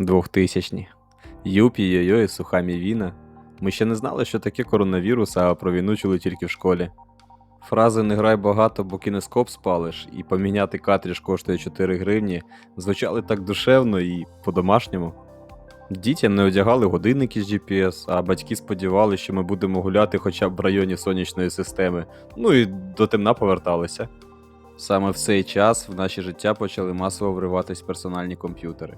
Двохтисячні. Юпі, йо-йо і суха мівіна. Ми ще не знали, що таке коронавірус, а про війну чули тільки в школі. Фрази не грай багато, бо кінескоп спалиш, і поміняти картридж коштує 4 гривні звучали так душевно і по-домашньому. Дітям не одягали годинники з GPS, а батьки сподівалися, що ми будемо гуляти хоча б в районі сонячної системи, ну і до темна поверталися. Саме в цей час в наше життя почали масово вриватись персональні комп'ютери.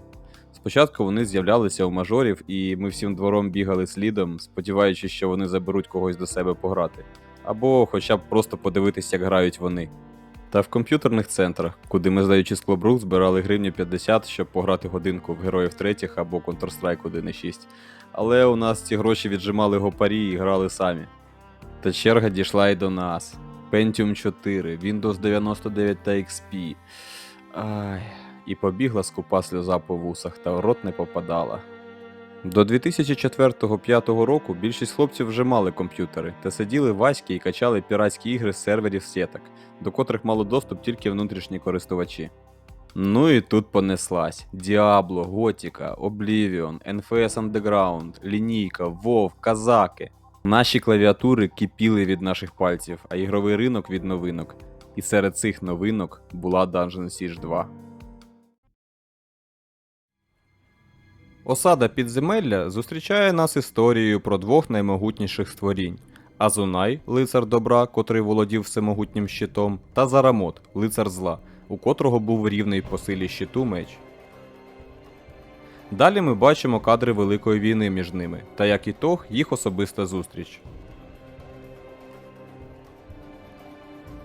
Спочатку вони з'являлися у мажорів, і ми всім двором бігали слідом, сподіваючись, що вони заберуть когось до себе пограти, або хоча б просто подивитись, як грають вони. Та в комп'ютерних центрах, куди ми, здаючи склобрух, збирали гривню 50, щоб пограти годинку в героїв третіх або Counter-Strike 1.6. Але у нас ці гроші віджимали гопарі і грали самі. Та черга дійшла й до нас. Pentium 4, Windows 99 та XP. Ай, і побігла скупа сльоза по вусах, та в рот не попадала. До 2004-2005 року більшість хлопців вже мали комп'ютери та сиділи в Аськи і качали піратські ігри з серверів сіток, до котрих мали доступ тільки внутрішні користувачі. Ну і тут понеслась: Діабло, Готіка, Oblivion, NFS Underground, Лінійка, WoW, Казаки. Наші клавіатури кипіли від наших пальців, а ігровий ринок від новинок. І серед цих новинок була Dungeon Siege 2. Осада підземелля зустрічає нас історією про двох наймогутніших створінь: Азунай, лицар добра, котрий володів всемогутнім щитом, та Зарамот, лицар зла, у котрого був рівний по силі щиту меч. Далі ми бачимо кадри Великої війни між ними, та як ітог їх особиста зустріч.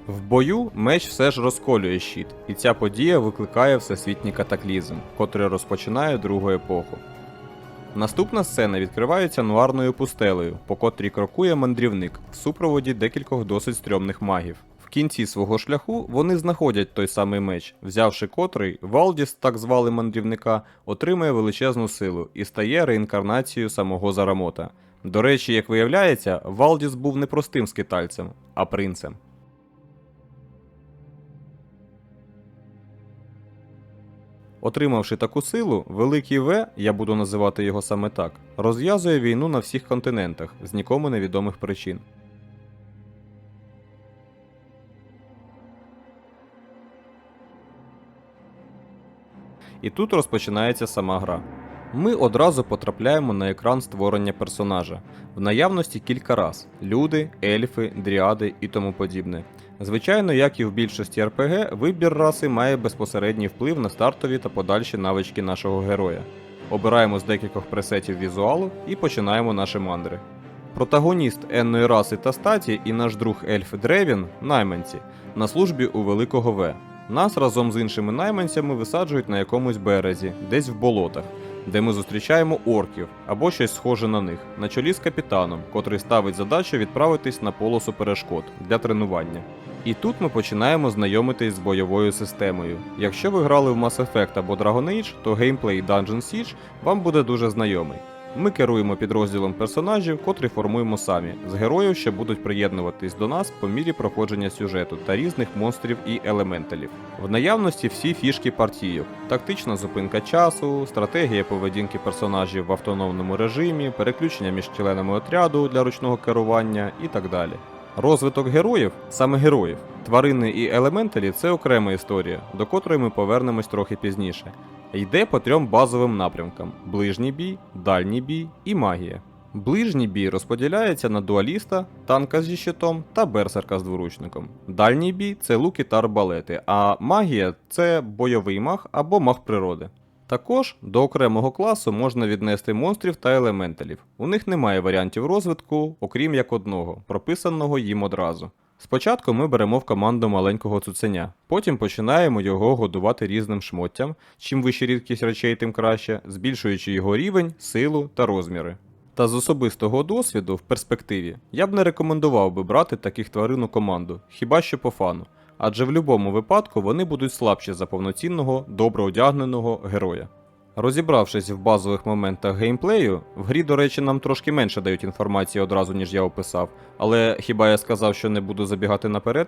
В бою меч все ж розколює щит, і ця подія викликає всесвітній катаклізм, котрий розпочинає другу епоху. Наступна сцена відкривається нуарною пустелею, по котрій крокує мандрівник в супроводі декількох досить стрьомних магів. В кінці свого шляху вони знаходять той самий меч, взявши котрий, Валдіс, так звали мандрівника, отримує величезну силу і стає реінкарнацією самого Зарамота. До речі, як виявляється, Валдіс був не простим скитальцем, а принцем. Отримавши таку силу, Великий В, я буду називати його саме так, розв'язує війну на всіх континентах з нікому невідомих причин. І тут розпочинається сама гра. Ми одразу потрапляємо на екран створення персонажа. В наявності кілька раз: люди, ельфи, дріади і тому подібне. Звичайно, як і в більшості РПГ, вибір раси має безпосередній вплив на стартові та подальші навички нашого героя. Обираємо з декількох пресетів візуалу і починаємо наші мандри. Протагоніст енної раси та статі і наш друг ельф Древін, найманці, на службі у Великого В. Нас разом з іншими найманцями висаджують на якомусь березі, десь в болотах, де ми зустрічаємо орків або щось схоже на них, на чолі з капітаном, котрий ставить задачу відправитись на полосу перешкод для тренування. І тут ми починаємо знайомитись з бойовою системою. Якщо ви грали в Mass Effect або Dragon Age, то геймплей Dungeon Siege вам буде дуже знайомий. Ми керуємо підрозділом персонажів, котрі формуємо самі, з героїв, що будуть приєднуватись до нас по мірі проходження сюжету та різних монстрів і елементалів. В наявності всі фішки партійок, тактична зупинка часу, стратегія поведінки персонажів в автономному режимі, переключення між членами отряду для ручного керування і так далі. Розвиток героїв, саме героїв, тварини і елементалі це окрема історія, до котрої ми повернемось трохи пізніше. Йде по трьом базовим напрямкам: ближній бій, дальній бій і магія. Ближній бій розподіляється на дуаліста, танка зі щитом та берсерка з дворучником. Дальній бій це луки та арбалети, а магія це бойовий маг або маг природи. Також до окремого класу можна віднести монстрів та елементалів. У них немає варіантів розвитку, окрім як одного, прописаного їм одразу. Спочатку ми беремо в команду маленького цуценя, потім починаємо його годувати різним шмоттям, чим вища рідкість речей, тим краще, збільшуючи його рівень, силу та розміри. Та з особистого досвіду в перспективі я б не рекомендував би брати таких тварин у команду, хіба що по фану, адже в будь-якому випадку вони будуть слабші за повноцінного, добре одягненого героя. Розібравшись в базових моментах геймплею, в грі, до речі, нам трошки менше дають інформації одразу, ніж я описав, але хіба я сказав, що не буду забігати наперед?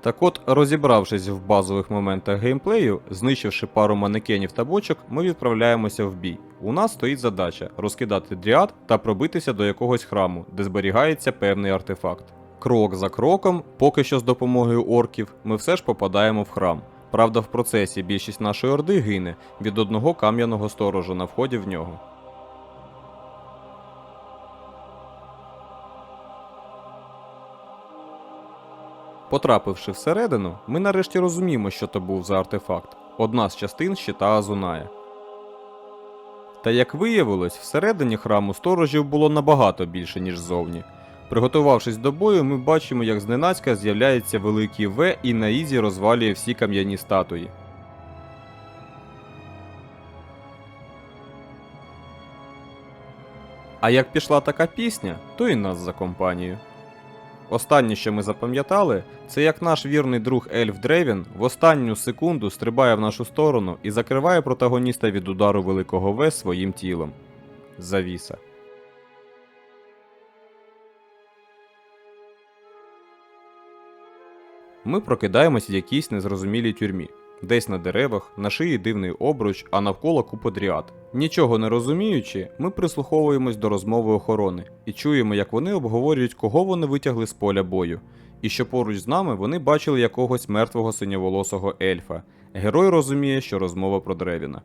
Так от, розібравшись в базових моментах геймплею, знищивши пару манекенів та бочок, ми відправляємося в бій. у нас стоїть задача розкидати дріад та пробитися до якогось храму, де зберігається певний артефакт. Крок за кроком, поки що з допомогою орків, ми все ж попадаємо в храм. Правда, в процесі більшість нашої орди гине від одного кам'яного сторожа на вході в нього. Потрапивши всередину, ми нарешті розуміємо, що то був за артефакт одна з частин щита Азуная. Та як виявилось, всередині храму сторожів було набагато більше, ніж ззовні. Приготувавшись до бою, ми бачимо, як зненацька з'являється великий В і на ізі розвалює всі кам'яні статуї. А як пішла така пісня, то і нас за компанію. Останнє, що ми запам'ятали, це як наш вірний друг Ельф Древін в останню секунду стрибає в нашу сторону і закриває протагоніста від удару великого В своїм тілом. Завіса. Ми прокидаємось в якійсь незрозумілій тюрмі. Десь на деревах, на шиї дивний обруч, а навколо купа дріад. Нічого не розуміючи, ми прислуховуємось до розмови охорони і чуємо, як вони обговорюють, кого вони витягли з поля бою, і що поруч з нами вони бачили якогось мертвого синьоволосого ельфа. Герой розуміє, що розмова про Древіна.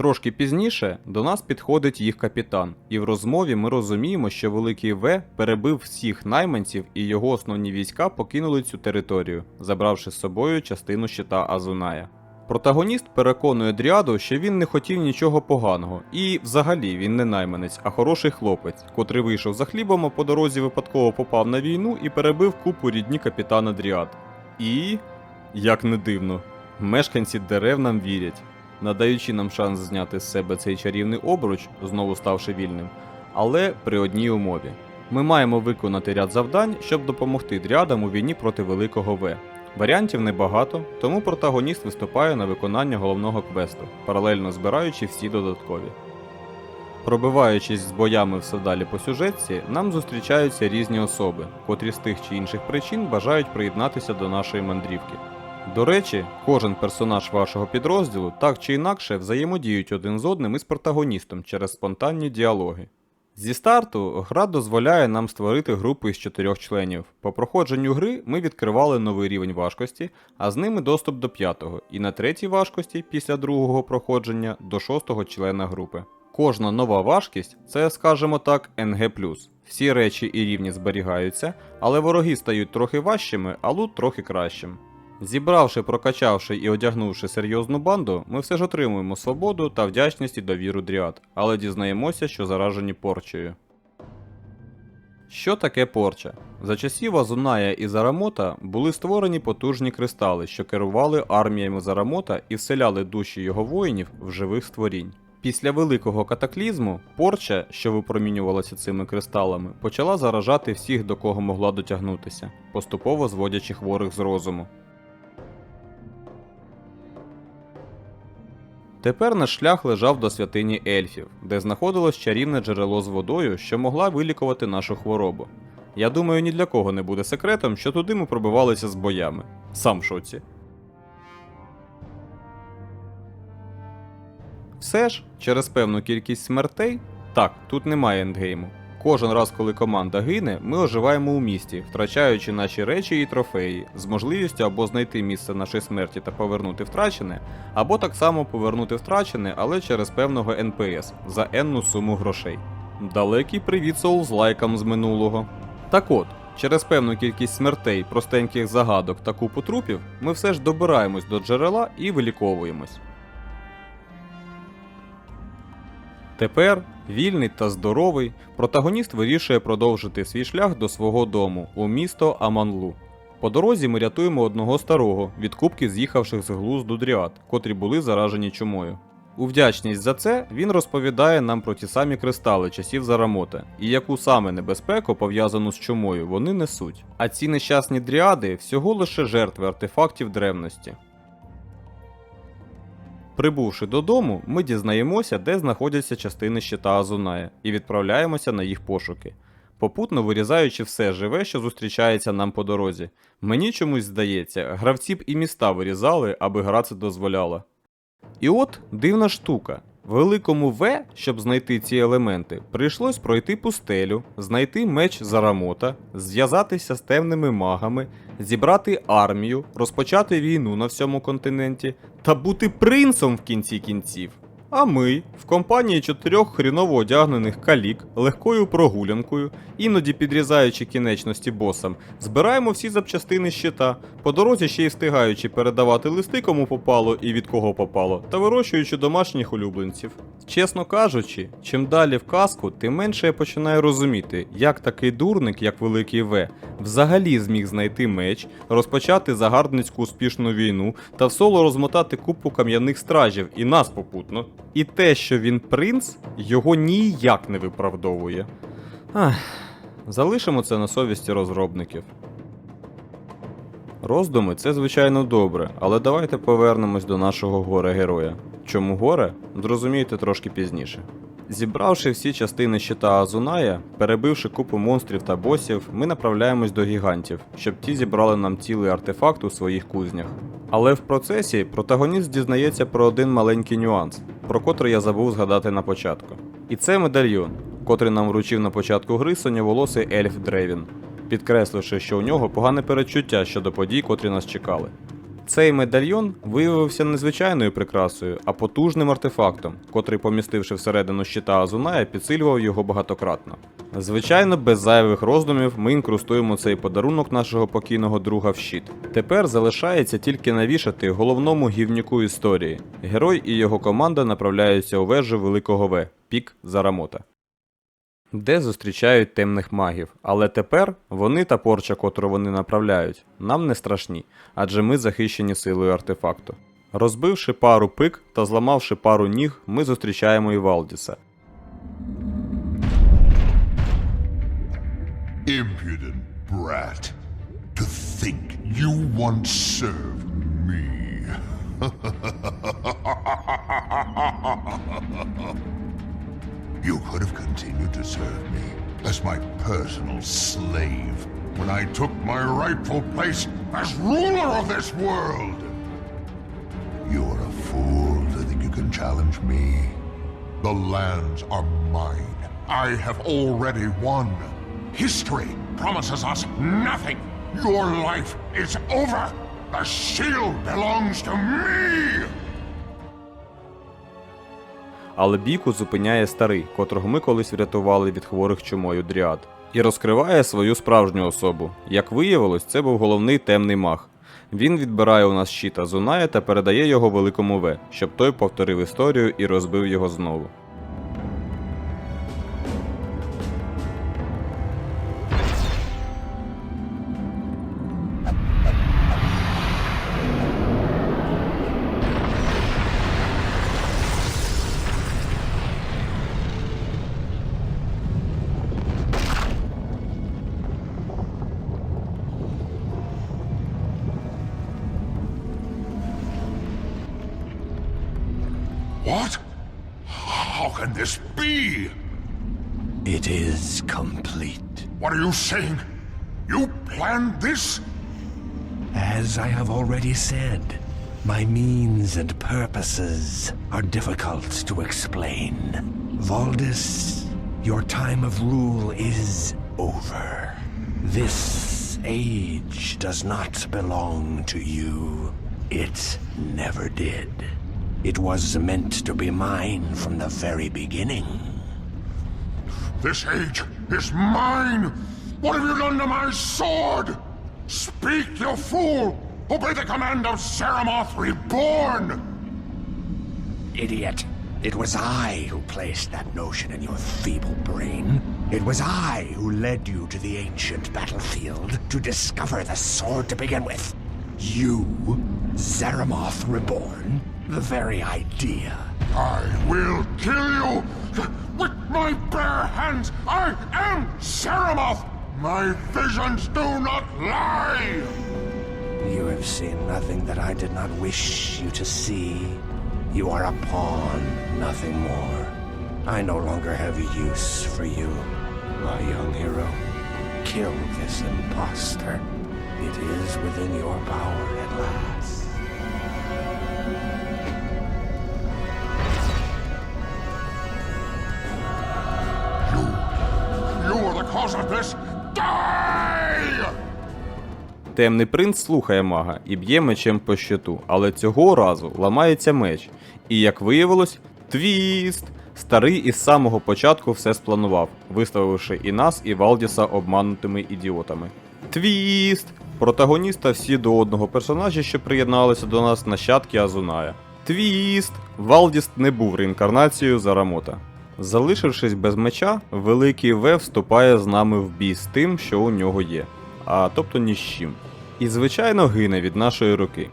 Трошки пізніше до нас підходить їх капітан, і в розмові ми розуміємо, що Великий В перебив всіх найманців і його основні війська покинули цю територію, забравши з собою частину щита Азуная. Протагоніст переконує Дріаду, що він не хотів нічого поганого, і взагалі він не найманець, а хороший хлопець, котрий вийшов за хлібом, а по дорозі випадково попав на війну і перебив купу рідні капітана Дріад. І, як не дивно, мешканці дерев нам вірять, надаючи нам шанс зняти з себе цей чарівний обруч, знову ставши вільним, але при одній умові. Ми маємо виконати ряд завдань, щоб допомогти дрядам у війні проти Великого В. Варіантів небагато, тому протагоніст виступає на виконання головного квесту, паралельно збираючи всі додаткові. Пробиваючись з боями все далі по сюжетці, нам зустрічаються різні особи, котрі з тих чи інших причин бажають приєднатися до нашої мандрівки. До речі, кожен персонаж вашого підрозділу так чи інакше взаємодіють один з одним із протагоністом через спонтанні діалоги. Зі старту гра дозволяє нам створити групу із чотирьох членів. По проходженню гри ми відкривали новий рівень важкості, а з ними доступ до п'ятого, і на третій важкості після другого проходження до шостого члена групи. Кожна нова важкість це, скажімо так, НГ. Всі речі і рівні зберігаються, але вороги стають трохи важчими, а лут трохи кращим. Зібравши, прокачавши і одягнувши серйозну банду, ми все ж отримуємо свободу та вдячність і довіру дріад, але дізнаємося, що заражені порчею. Що таке порча? За часів Азуная і Зарамота були створені потужні кристали, що керували арміями Зарамота і вселяли душі його воїнів в живих створінь. Після великого катаклізму порча, що випромінювалася цими кристалами, почала заражати всіх, до кого могла дотягнутися, поступово зводячи хворих з розуму. Тепер наш шлях лежав до святині ельфів, де знаходилось чарівне джерело з водою, що могла вилікувати нашу хворобу. Я думаю, ні для кого не буде секретом, що туди ми пробивалися з боями. Сам в шоці. Все ж, через певну кількість смертей, так, тут немає ендгейму. Кожен раз, коли команда гине, ми оживаємо у місті, втрачаючи наші речі і трофеї, з можливістю або знайти місце нашої смерті та повернути втрачене, або так само повернути втрачене, але через певного НПС за енну суму грошей. Далекий привіт соулзлайкам з минулого. Так от, через певну кількість смертей, простеньких загадок та купу трупів, ми все ж добираємось до джерела і виліковуємось. Тепер, вільний та здоровий, протагоніст вирішує продовжити свій шлях до свого дому у місто Аманлу. По дорозі ми рятуємо одного старого від кубки з'їхавших з глузду дріад, котрі були заражені чумою. У вдячність за це він розповідає нам про ті самі кристали часів Зарамота і яку саме небезпеку, пов'язану з чумою, вони несуть. А ці нещасні дріади всього лише жертви артефактів древності. Прибувши додому, ми дізнаємося, де знаходяться частини щита Азуная, і відправляємося на їх пошуки, попутно вирізаючи все живе, що зустрічається нам по дорозі. Мені чомусь здається, гравці б і міста вирізали, аби гра це дозволяла. І от дивна штука. Великому В, щоб знайти ці елементи, прийшлось пройти пустелю, знайти меч Зарамота, зв'язатися з темними магами, зібрати армію, розпочати війну на всьому континенті та бути принцем в кінці кінців. А ми, в компанії чотирьох хріново одягнених калік, легкою прогулянкою, іноді підрізаючи кінечності босам, збираємо всі запчастини щита, по дорозі ще й встигаючи передавати листи кому попало і від кого попало, та вирощуючи домашніх улюбленців. Чесно кажучи, чим далі в казку, тим менше я починаю розуміти, як такий дурник, як Великий В, взагалі зміг знайти меч, розпочати загарбницьку успішну війну та в соло розмотати купу кам'яних стражів і нас попутно. І те, що він принц, його ніяк не виправдовує. Ах, залишимо це на совісті розробників. Роздуми це звичайно добре, але давайте повернемось до нашого горе-героя. Чому горе? Зрозумієте трошки пізніше. Зібравши всі частини щита Азуная, перебивши купу монстрів та босів, ми направляємось до гігантів, щоб ті зібрали нам цілий артефакт у своїх кузнях. Але в процесі протагоніст дізнається про один маленький нюанс, про котрий я забув згадати на початку. І це медальйон, котрий нам вручив на початку гри синьоволосий ельф Древін, підкресливши, що у нього погане передчуття щодо подій, котрі нас чекали. Цей медальйон виявився не звичайною прикрасою, а потужним артефактом, котрий, помістивши всередину щита Азуная, підсилював його багатократно. Звичайно, без зайвих роздумів ми інкрустуємо цей подарунок нашого покійного друга в щит. Тепер залишається тільки навішати головному гівнюку історії. Герой і його команда направляються у вежу Великого В пік Зарамота де зустрічають темних магів. Але тепер вони та порча, котру вони направляють, нам не страшні, адже ми захищені силою артефакту. Розбивши пару пик та зламавши пару ніг, ми зустрічаємо і Валдіса. Impudent brat. To think you once served me. you could have continued to serve me as my personal slave when I took my rightful place as ruler of this world. You're a fool to think you can challenge me. The lands are mine. I have already won. History promises us nothing. Your life is over. The shield belongs to me. Але біку зупиняє старий, котрого ми колись врятували від хворих чумою дріад, і розкриває свою справжню особу. Як виявилось, це був головний темний маг. Він відбирає у нас щита Зунає та передає його великому В, щоб той повторив історію і розбив його знову. What? How can this be? It is complete. What are you saying? You planned this? As I have already said, my means and purposes are difficult to explain. Valdis, your time of rule is over. This age does not belong to you. It never did. It was meant to be mine from the very beginning. This age is mine! What have you done to my sword? Speak, you fool! Obey the command of Saramoth Reborn! Idiot. It was I who placed that notion in your feeble brain. It was I who led you to the ancient battlefield to discover the sword to begin with. You, Zaramoth Reborn, the very idea. I will kill you! With my bare hands! I am Saramoth! My visions do not lie! You have seen nothing that I did not wish you to see. You are a pawn, nothing more. I no longer have use for you, my young hero. Kill this impostor. It is within your power at last. Темний принц слухає мага і б'є мечем по щиту, але цього разу ламається меч. І як виявилось, твіст! Старий із самого початку все спланував, виставивши і нас, і Валдіса обманутими ідіотами. Твіст! Протагоніста всі до одного персонажі, що приєдналися до нас нащадки Азуная. Твіст! Валдіс не був реінкарнацією Зарамота. Залишившись без меча, великий В вступає з нами в бій з тим, що у нього є, а тобто ні з чим. І звичайно гине від нашої руки.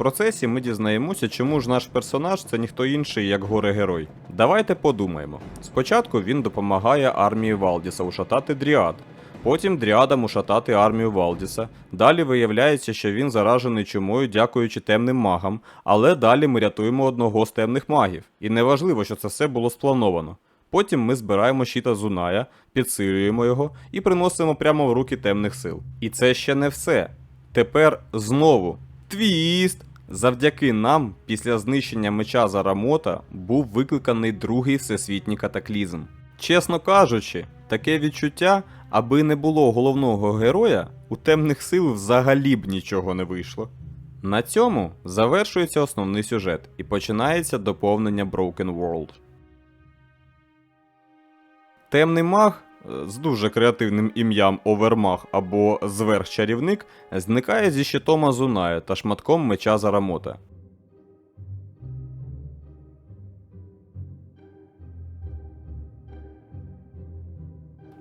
Процесі ми дізнаємося, чому ж наш персонаж це ніхто інший, як горе-герой. Давайте подумаємо. Спочатку він допомагає армії Валдіса ушатати Дріад, потім Дріадам ушатати армію Валдіса. Далі виявляється, що він заражений чумою, дякуючи темним магам, але далі ми рятуємо одного з темних магів. І неважливо, що це все було сплановано. Потім ми збираємо щита Зуная, підсилюємо його і приносимо прямо в руки темних сил. І це ще не все. Тепер знову твіст! Завдяки нам, після знищення меча Зарамота, був викликаний другий всесвітній катаклізм. Чесно кажучи, таке відчуття, аби не було головного героя, у темних сил взагалі б нічого не вийшло. На цьому завершується основний сюжет і починається доповнення Broken World. Темний маг з дуже креативним ім'ям Овермаг або Зверхчарівник зникає зі щитом Азуная та шматком меча Зарамота.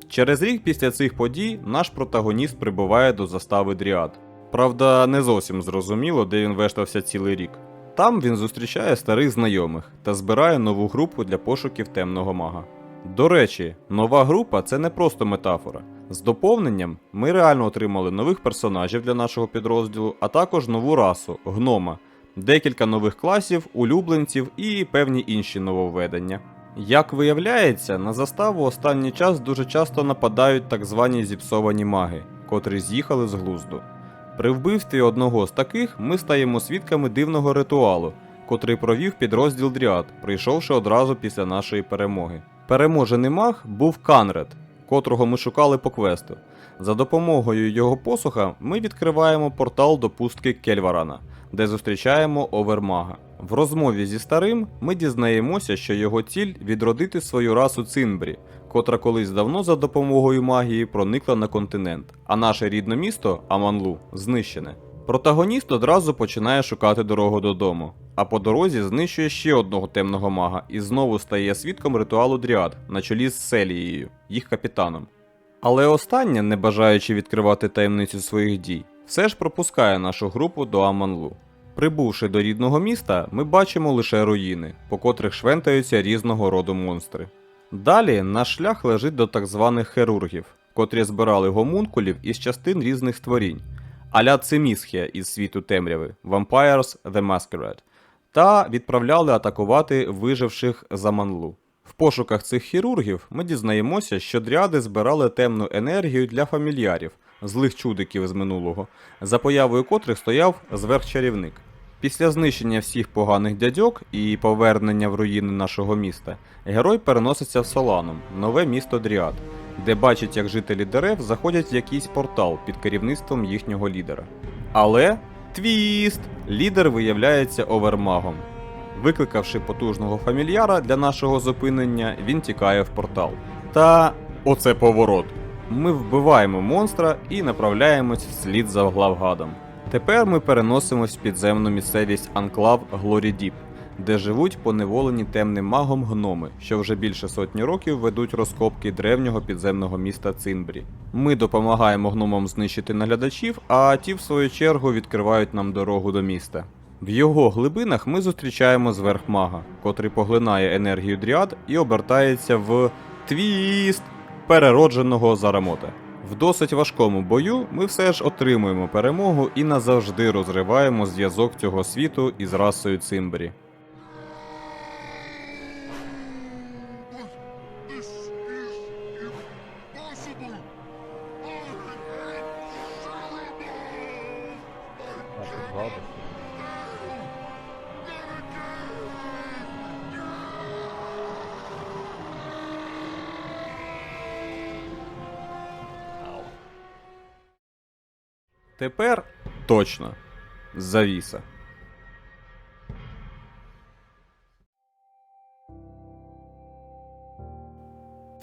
Через рік після цих подій наш протагоніст прибуває до застави Дріад. Правда, не зовсім зрозуміло, де він вештався цілий рік. Там він зустрічає старих знайомих та збирає нову групу для пошуків темного мага. До речі, нова група це не просто метафора. З доповненням ми реально отримали нових персонажів для нашого підрозділу, а також нову расу гнома, декілька нових класів, улюбленців і певні інші нововведення. Як виявляється, на заставу останній час дуже часто нападають так звані зіпсовані маги, котрі з'їхали з глузду. При вбивстві одного з таких ми стаємо свідками дивного ритуалу, котрий провів підрозділ Дріад, прийшовши одразу після нашої перемоги. Переможений маг був Канред, котрого ми шукали по квесту. За допомогою його посуха ми відкриваємо портал до пустки Кельварана, де зустрічаємо Овермага. В розмові зі старим ми дізнаємося, що його ціль відродити свою расу Цинбрі, котра колись давно за допомогою магії проникла на континент, а наше рідне місто Аманлу знищене. Протагоніст одразу починає шукати дорогу додому, а по дорозі знищує ще одного темного мага і знову стає свідком ритуалу Дріад на чолі з Селією, їх капітаном. Але остання, не бажаючи відкривати таємницю своїх дій, все ж пропускає нашу групу до Аманлу. Прибувши до рідного міста, ми бачимо лише руїни, по котрих швентаються різного роду монстри. Далі наш шлях лежить до так званих херургів, котрі збирали гомункулів із частин різних створінь, аля Цимісхія із світу темряви Vampires the Masquerade, та відправляли атакувати виживших за Манлу. В пошуках цих хірургів ми дізнаємося, що дряди збирали темну енергію для фамільярів, злих чудиків з минулого, за появою котрих стояв зверхчарівник. Після знищення всіх поганих дядьок і повернення в руїни нашого міста, герой переноситься в Соланум, нове місто Дріад, де бачить, як жителі дерев заходять в якийсь портал під керівництвом їхнього лідера. Але твіст! Лідер виявляється овермагом. Викликавши потужного фамільяра для нашого зупинення, він тікає в портал. Та оце поворот. Ми вбиваємо монстра і направляємось вслід за главгадом. Тепер ми переносимось в підземну місцевість Анклав Глорідіп, де живуть поневолені темним магом гноми, що вже більше сотні років ведуть розкопки древнього підземного міста Цинбрі. Ми допомагаємо гномам знищити наглядачів, а ті, в свою чергу, відкривають нам дорогу до міста. В його глибинах ми зустрічаємо зверхмага, котрий поглинає енергію дріад і обертається в твіст. переродженого Зарамота. В досить важкому бою ми все ж отримуємо перемогу і назавжди розриваємо зв'язок цього світу із расою Цимбрі. Тепер точно завіса.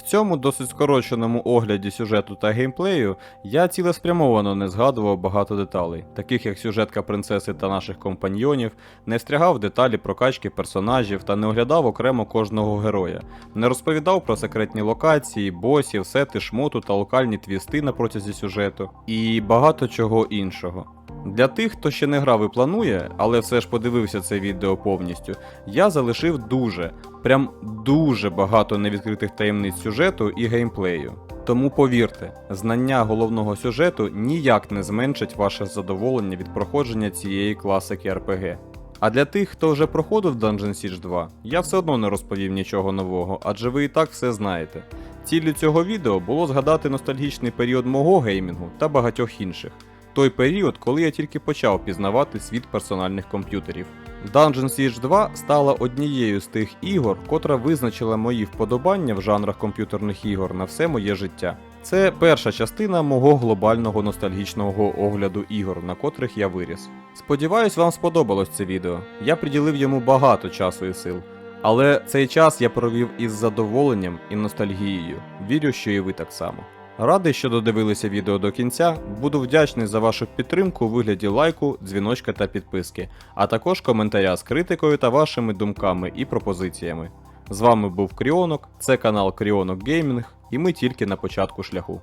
Цьому досить скороченому огляді сюжету та геймплею я цілеспрямовано не згадував багато деталей, таких як сюжетка принцеси та наших компаньйонів, не встрягав в деталі прокачки персонажів та не оглядав окремо кожного героя, не розповідав про секретні локації, босів, сети, шмоту та локальні твісти на протязі сюжету і багато чого іншого. Для тих, хто ще не грав і планує, але все ж подивився це відео повністю, я залишив дуже, прям дуже багато невідкритих таємниць сюжету і геймплею. Тому повірте, знання головного сюжету ніяк не зменшить ваше задоволення від проходження цієї класики RPG. А для тих, хто вже проходив Dungeon Siege 2, я все одно не розповів нічого нового, адже ви і так все знаєте. Ціллю цього відео було згадати ностальгічний період мого геймінгу та багатьох інших. Той період, коли я тільки почав пізнавати світ персональних комп'ютерів. Dungeon Siege 2 стала однією з тих ігор, котра визначила мої вподобання в жанрах комп'ютерних ігор на все моє життя. Це перша частина мого глобального ностальгічного огляду ігор, на котрих я виріс. Сподіваюсь, вам сподобалось це відео. Я приділив йому багато часу і сил. Але цей час я провів із задоволенням і ностальгією. Вірю, що і ви так само. Радий, що додивилися відео до кінця. Буду вдячний за вашу підтримку у вигляді лайку, дзвіночка та підписки, а також коментаря з критикою та вашими думками і пропозиціями. З вами був Кріонок, це канал Кріонок Геймінг, і ми тільки на початку шляху.